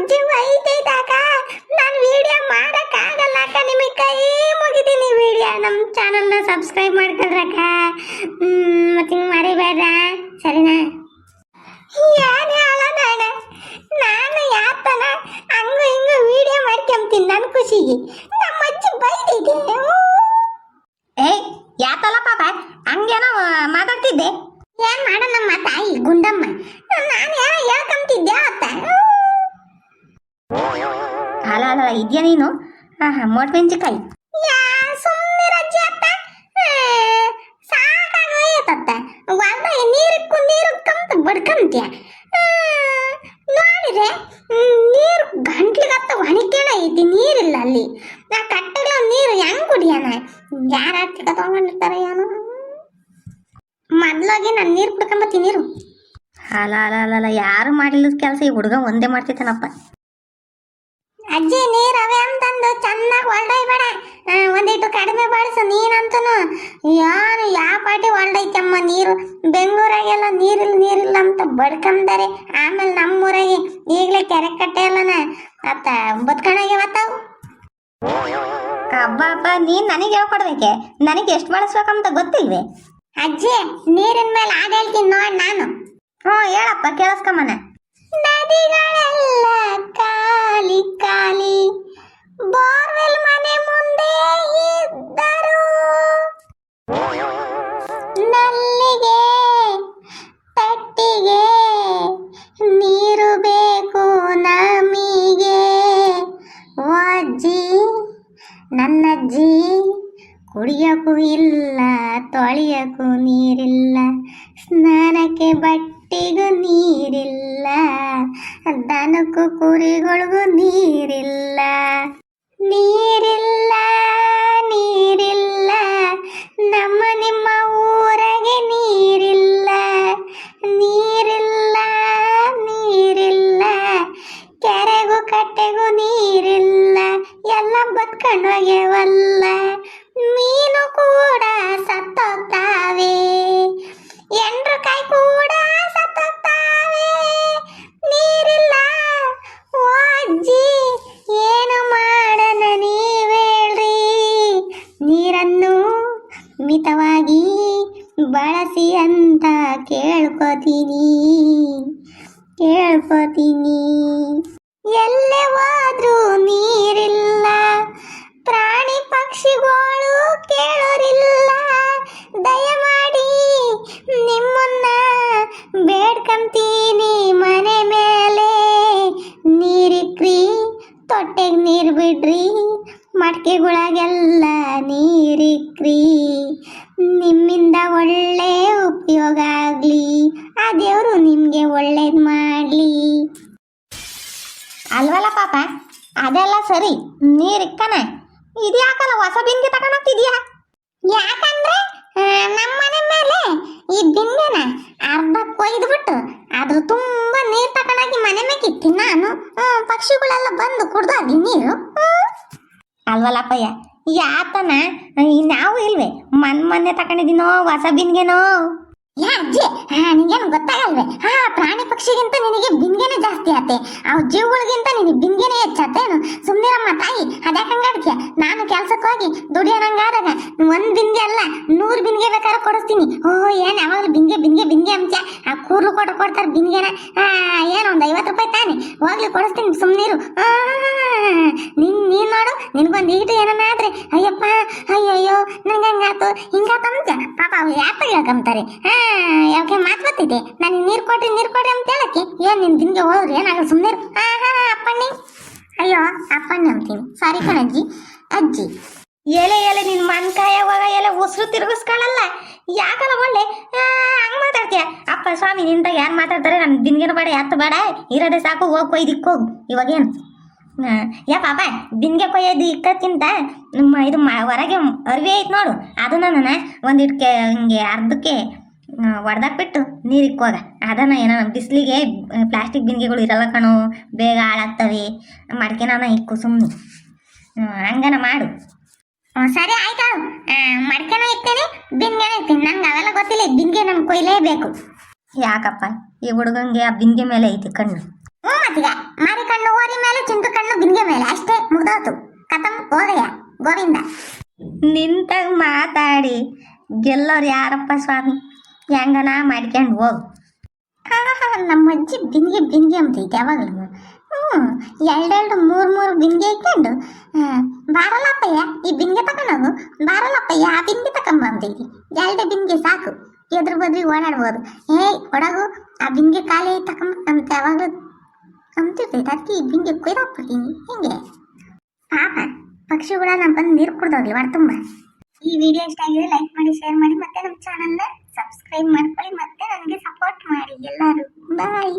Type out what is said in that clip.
ಅಜ್ಜಿ ವೈತೈತಾಕ ನಾನು ವಿಡಿಯೋ ಮಾಡಕ್ಕಾಗಲ್ಲ ಅಕ್ಕ. ನಿಮಗೆ ಕೈ ಮುಗಿತೀನಿ ವಿಡಿಯೋ ನಮ್ಮ ಚಾನಲ್ನ ಸಬ್ಸ್ಕ್ರೈಬ್ ಮಾಡ್ಕೊಳ್ರಕ್ಕ ಮತ್ತೆ ಹಿಂಗೆ ಮರಿಬೇಡ ಸರಿನಾ? ಏನು ಹೇಳೋಣ ನಾನು ಯಾತನ? ಹಂಗು ಹಿಂಗು ವಿಡಿಯೋ ಮಾಡ್ಕೊಂತೀನಿ ನನ್ನ ಖುಷಿಗೆ. ನಮ್ಮ ಅಜ್ಜಿ ಬೈದಿದೆ ಏಯ್, ಯಾತಲ್ಲ ಪಾಪ? ಹಂಗೇನೋ ಮಾತಾಡ್ತಿದ್ದೆ. ಏನ್ ಮಾಡ ನಮ್ಮ ತಾಯಿ, ಗುಂಡಮ್ಮ? ನಾನು ಏನೋ ಹೇಳ್ಕೊಂತಿದ್ದೆ ಅತ್ತ? ಇದೆಯಾ ನೀನು? ಹಾಂ ಹಾಂ ಮೋಟ್ ಮೆಣಸಿನ್ಕಾಯಿ ಸುಮ್ಮನೆ ರಜ್ಜಿ ಅತ್ತ? ಸಾಕಾಗೋಯ್ತತ್ತ ಹೊಲ್ದಾಗ ನೀರಕ್ಕೂ ನೀರು ಕಂತ ಬಡ್ಕಂತ್ಯ? ನೋಡಿದ್ರೆ ನೀರು ಗಂಟ್ಲಿಗತ್ತ ಒಣಕೇಣ ಐತಿ, ನೀರಿಲ್ಲ ಅಲ್ಲಿ. ನಾ ಕಟ್ಟೆಗಳ ನೀರು ಹೆಂಗ್ ಕುಡಿಯನ ಯಾರ ತಗೊಂಡಿರ್ತಾರ ಏನೋ ಮೊದ್ಲಾಗಿ ನಾನು ನೀರು ಕುಡ್ಕೊಂಬತ್ತೀನಿ ನೀರು. ಅಲ್ಲ ಅಲ್ಲ ಅಲ್ಲ ಯಾರು ಮಾಡಿಲ್ಲದ ಕೆಲಸ ಈ ಹುಡುಗ ಒಂದೇ ಮಾಡ್ತಿದ್ದಾನಪ್ಪ ಅಜ್ಜಿ ನೀರು ಅವೇ ಅಂತಂದು ಚೆನ್ನಾಗಿ ಹೊಲ್ಡೈಬೇಡ ಒಂದಿಟ್ಟು ಕಡಿಮೆ ಬಳಸು ನೀನಂತನು. ಯಾರು ಯಾವ ಪಾಟಿ ಹೊಲ್ಡೈತಮ್ಮ ನೀರು? ಬೆಂಗಳೂರಾಗೆಲ್ಲ ನೀರಿಲ್ಲ ನೀರಿಲ್ಲ ಅಂತ ಬಡ್ಕಂತಾರೆ ಆಮೇಲೆ ನಮ್ಮೂರಾಗೆ ಈಗಲೇ ಕೆರೆ ಕಟ್ಟೆ ಅಲ್ಲನ. ಅತ್ತ ಬದ್ಕಣಾಗೆ ಮತ್ತಾವು ಅಬ್ಬಾ ಅಬ್ಬಾ ನೀನ್ ನನಗೆ ಹೇಳ್ಕೊಡ್ಬೇಕೆ? ನನಗೆ ಎಷ್ಟು ಬಳಸ್ಬೇಕಂತ ಗೊತ್ತಿಲ್ವೇ? ಅಜ್ಜಿ ನೀರಿನ ಮೇಲೆ ಆಗ ಹೇಳ್ತೀನಿ ನೋಡ್ ನಾನು. ಹ್ಞೂ ಹೇಳಪ್ಪ ಕೇಳಿಸ್ಕಮ್ಮನ ನದಿಗಳೆಲ್ಲ ಖಾಲಿ. ಖಾಲಿ ಬೋರ್ವೆಲ್ ಮನೆ ಮುಂದೆ ಇದ್ದರು. ನಲ್ಲಿಗೆ, ತಟ್ಟಿಗೆ ನೀರು ಬೇಕು ನಮಿಗೆ. ಅಜ್ಜಿ, ನನ್ನಜ್ಜಿ, ಕುಡಿಯಕ್ಕೂ ಇಲ್ಲ, ತೊಳೆಯೋಕ್ಕೂ ನೀರಿಲ್ಲ. ಸ್ನಾನಕ್ಕೆ ಬಟ್ಟೆಗೂ ನೀರಿಲ್ಲ, ದನಕ್ಕೂ ಕುರಿಗಳಿಗೂ ನೀರಿಲ್ಲ. ನೀರಿಲ್ಲ ನೀರಿಲ್ಲ, ನಮ್ಮ ನಿಮ್ಮ ಊರಿಗೆ ನೀರಿಲ್ಲ. ನೀರಿಲ್ಲ ನೀರಿಲ್ಲ, ಕೆರೆಗೂ ಕಟ್ಟೆಗೂ ನೀರಿಲ್ಲ, ಎಲ್ಲ ಬದುಕೊಂಡು ಹೋಗ್ಯವಲ್ಲ. ಮೀನು ಕೂಡ ಸತ್ತೋಗ್ತಾವೆ. ಎಂಡ್ರು ಕೈ ಕೂಡ ಸತ್ತೋಗ್ತಾವೆ ನೀರಿಲ್ಲ ಅಜ್ಜಿ ಏನು ಮಾಡಣ ನೀವೇಳ್ರಿ ನೀರನ್ನು ಮಿತವಾಗಿ ಬಳಸಿ ಅಂತ ಕೇಳ್ಕೊತೀನಿ ಕೇಳ್ಕೋತೀನಿ ಎಲ್ಲೇ ನೀರಿಲ್ಲ ತೊಟ್ಟೆಗೆ ನೀರು ಬಿಡ್ರಿ ಮಡ್ಕೆಗಳಾಗೆಲ್ಲ ನೀರಿಕ್ರಿ. ನಿಮ್ಮಿಂದ ಒಳ್ಳೆ ಉಪಯೋಗ ಆಗಲಿ ಆ ದೇವರು ನಿಮಗೆ ಒಳ್ಳೇದು ಮಾಡಲಿ. ಅಲ್ವಲ್ಲ ಪಾಪ? ಅದೆಲ್ಲ ಸರಿ ನೀರಿಕ್ಕನ. ಇದ್ಯಾಕಲ್ಲ ಹೊಸ ಬಿಂದಿ ತಗೊಂಡೋಗ್ತಿದ್ಯಾ ಯಾಕಂದ್ರೆ ಆ, ನಮ್ಮ ಮನೆ ಮೇಲೆ ಈ ಬಿಂದೆನ ಅರ್ಧ ಕೊಯ್ದ್ಬಿಟ್ಟು ಅದ್ರ ತುಂಬಾ ನೀರ್ ತಗೊಂಡೋಗಿ ಮನೆ ಮೇಲೆ ಇಟ್ಟಿನಿ ನಾನು ಹ್ಮ್, ಪಕ್ಷಿಗಳೆಲ್ಲ ಬಂದು ಕುಡ್ದಾಗಿ ನೀರು ಹ್ಮ್. ಅಲ್ವಲ್ಲಪ್ಪಯ್ಯ ಯಾತನ ನಾವು ಇಲ್ವೇ? ಮನ್ ಮೊನ್ನೆ ತಗೊಂಡಿದ್ದೀನೋ ಹೊಸ ಯಾ ಅಜ್ಜಿ ನಿಂಗೇನು ಗೊತ್ತಾಗಲ್ವೇ? ಹಾ ಪ್ರಾಣಿ ಪಕ್ಷಿಗಿಂತ ನಿನಗೆ ಬಿಂದಿಗೆನೇ ಜಾಸ್ತಿ ಆತೆ. ಅವು ಜೀವಗಳಿಗಿಂತ ನಿನಗೆ ಬಿಂದಿಗೆನೇ ಹೆಚ್ಚಾತೇನು? ಸುಮ್ಮನಿರಮ್ಮ ತಾಯಿ ಅದ್ಯಾಕಂಗಾಡ್ತೀಯ ನಾನು ಕೆಲ್ಸಕ್ಕೆ ಹೋಗಿ ದುಡಿಯೋಣಂಗಾದಾಗ ಒಂದ್ ಬಿಂದಿಗೆ ಅಲ್ಲ, ನೂರು ಬಿಂದಿಗೆ ಬೇಕಾದ್ರೆ ಕೊಡಿಸ್ತೀನಿ. ಓ ಏನ್ ಯಾವಾಗಲೂ ಬಿಂದಿಗೆ ಬಿಂದಿಗೆ ಬಿಂದಿಗೆ ಅಂಚ ಆ ಕೂರ್ಲು ಕೊಟ್ಟು ಕೊಡ್ತಾರೆ ಹಾ ಏನು ಒಂದು ಐವತ್ತು ರೂಪಾಯಿ ತಾನೆ. ಹೋಗ್ಲಿ, ಕೊಡಿಸ್ತೀನಿ ಸುಮ್ಮನಿರು ನಿನ್ ನೀನ್ ಮಾಡು ನಿನ್ಗೊಂದು ಈಟು ಏನನ್ನಾದ್ರೆ ಅಯ್ಯಪ್ಪ, ಅಯ್ಯಯ್ಯೋ ನಂಗೆ ಹಂಗಾತು ಹಿಂಗಾತಂತ ಪಾಪ ಅವ್ರು ಯಾಕೆ ಹೇಳ್ಕೊಂತಾರೆ ಹಾ ಯಾಕೆ ಮಾತು ಗೊತ್ತಿದೆ? ನನಗೆ ನೀರು ಕೊಡ್ರಿ ನೀರು ಕೊಡ್ರಿ ಅಂತ ಹೇಳಕ್ಕೆ. ಏನ್ ನಿನ್ ದಿನಗೆ ಹೋದ್ರಿ ಏನಾಗ ಸುಮ್ಮನೆ ಹಾ ಹಾ ಅಪ್ಪಣ್ಣಿ. ಅಯ್ಯೋ, ಅಪ್ಪಣ್ಣಿ ಅಂತೀನಿ. ಸಾರಿ ಕಣಜ್ಜಿ ಅಜ್ಜಿ. ಎಲೆ ಎಲೆ, ನಿನ್ ಮನ್ಕಾಯ ಯಾವಾಗ ಎಲೆ ಉಸಿರು ತಿರುಗಿಸ್ಕೊಳ್ಳಲ್ಲ ಯಾಕಲ್ಲ ಒಳ್ಳೆ? ಹಂಗ್ ಮಾತಾಡ್ತೀಯ? ಅಪ್ಪ, ಸ್ವಾಮಿ ನಿಂತಾಗ ಯಾರು ಮಾತಾಡ್ತಾರೆ? ನನ್ ದಿನ್ಗೇನು ಬೇಡ ಎತ್ತ ಬೇಡ. ಇರೋದೇ ಸಾಕು, ಹೋಗ್ ಕೊಯ್ದಿಕ್ ಹೋಗು. ಇವಾಗೇನು? ಯಾ ಪಾಪ ಬಿಂದಿಗೆ ಕೊಯ್ಯೋದು ಇಕ್ಕಕ್ಕಿಂತ ನಮ್ಮ ಇದು ಮ- ಹೊರಗೆ ಅರಿವಿ ಐತೆ ನೋಡು ಅದನ್ನ ನಾನು ಒಂದಿಟ್ಕೆ ಹಿಂಗೆ ಅರ್ಧಕ್ಕೆ ಒಡೆದಾಕ್ಬಿಟ್ಟು ನೀರು ಹೋಗ ಅದನ್ನ ಏನೋ ಬಿಸಿಲಿಗೆ ಪ್ಲಾಸ್ಟಿಕ್ ಬಿಂದಿಗೆಗಳು ಇರಲ್ಲ ಕಣೋ ಬೇಗ ಹಾಳಾಗ್ತವೆ ನಾನು ಇಕ್ಕು ಸುಮ್ಮನೆ ಹಂಗನ ಮಾಡು. ಸರಿ ಆಯ್ತು. ಮಡಿಕೆನ ಇಕ್ತೀನಿ ಬಿಂದಿಗೆ ಇರ್ತೀನಿ ನಂಗೆ ಅವೆಲ್ಲ ಗೊತ್ತಿಲ್ಲ ಬಿಂದಿಗೆ ನಮ್ಗೆ ಕೊಯ್ಲೇಬೇಕು. ಯಾಕಪ್ಪ ಈ ಹುಡುಗಂಗೆ ಆ ಬಿಂದಿಗೆ ಮೇಲೆ ಐತಿ ಕಣ್ಣು. ಹ್ಞೂ ಮತ್ತೀಗ ಮಾರಿ ಕಣ್ಣು ಓರಿ ಮೇಲೆ ಚಿಂಟು ಕಣ್ಣು ಬಿಂದಿಗೆ ಮೇಲೆ. ಅಷ್ಟೇ ಮುಗ್ದೋತು ಕತಂ ಹೋಗಯ್ಯ. ಗೋವಿಂದ. ನಿಂತಾಗ ಮಾತಾಡಿ. ಗೆಲ್ಲೋರು ಯಾರಪ್ಪ ಸ್ವಾಮಿ? ಹೆಂಗನ ಮಾಡ್ಕೊಂಡು ಹೋಗು. ನಮ್ಮ ಅಜ್ಜಿ ಬಿಂದಿಗೆ ಬಿಂದಿಗೆ ಅಂತೈತೆ ಯಾವಾಗಲೂ. ಹ್ಞೂ ಎರಡೆರಡು ಮೂರು ಮೂರು ಬಿಂದಿಗೆ ಇಟ್ಕೊಂಡು ಬಾರಲಪ್ಪಯ್ಯ ಬಾರಲ್ಲಪ್ಪಯ್ಯ ಈ ಬಿಂದಿಗೆ ತಗೊಂಡೋಗು ಬಾರಲ್ಲಪ್ಪಯ್ಯ ಆ ಬಿಂದಿಗೆ ತಗೊಂಬ ಅಂತೈತಿ ಎರಡು ಬಿಂದಿಗೆ ಸಾಕು. ಎದುರು ಬದ್ರಿ ಓಡಾಡ್ಬೋದು. ಏಯ್ ಒಡಗು ಆ ಬಿಂದಿಗೆ ಖಾಲಿ ತಗೊಂಬ ಅಂತ ಯಾವಾಗಲೂ ಅಂತಿರ್ತೈತೆ ಅದಕ್ಕೆ ಬಿಂದಿಗೆ ಕೊಯ್ದಾಕ್ಬಿಡ್ತೀನಿ. ಹಿಂಗೆ? ಪಾಪ, ಪಕ್ಷಿಗಳ ನಮ್ಮ ಬಂದು ನೀರು ಕುಡ್ದೋಗ್ಲಿ ಹೊರ ತುಂಬ. ಈ ವಿಡಿಯೋ ಇಷ್ಟ ಆಗಿದೆ ಲೈಕ್ ಮಾಡಿ ಶೇರ್ ಮಾಡಿ, ಮತ್ತೆ ನಮ್ಮ ಚಾನಲ್ನ ಸಬ್ಸ್ಕ್ರೈಬ್ ಮಾಡ್ಕೊಳ್ಳಿ, ಮತ್ತೆ ನನಗೆ ಸಪೋರ್ಟ್ ಮಾಡಿ ಎಲ್ಲರೂ. ಬಾಯ್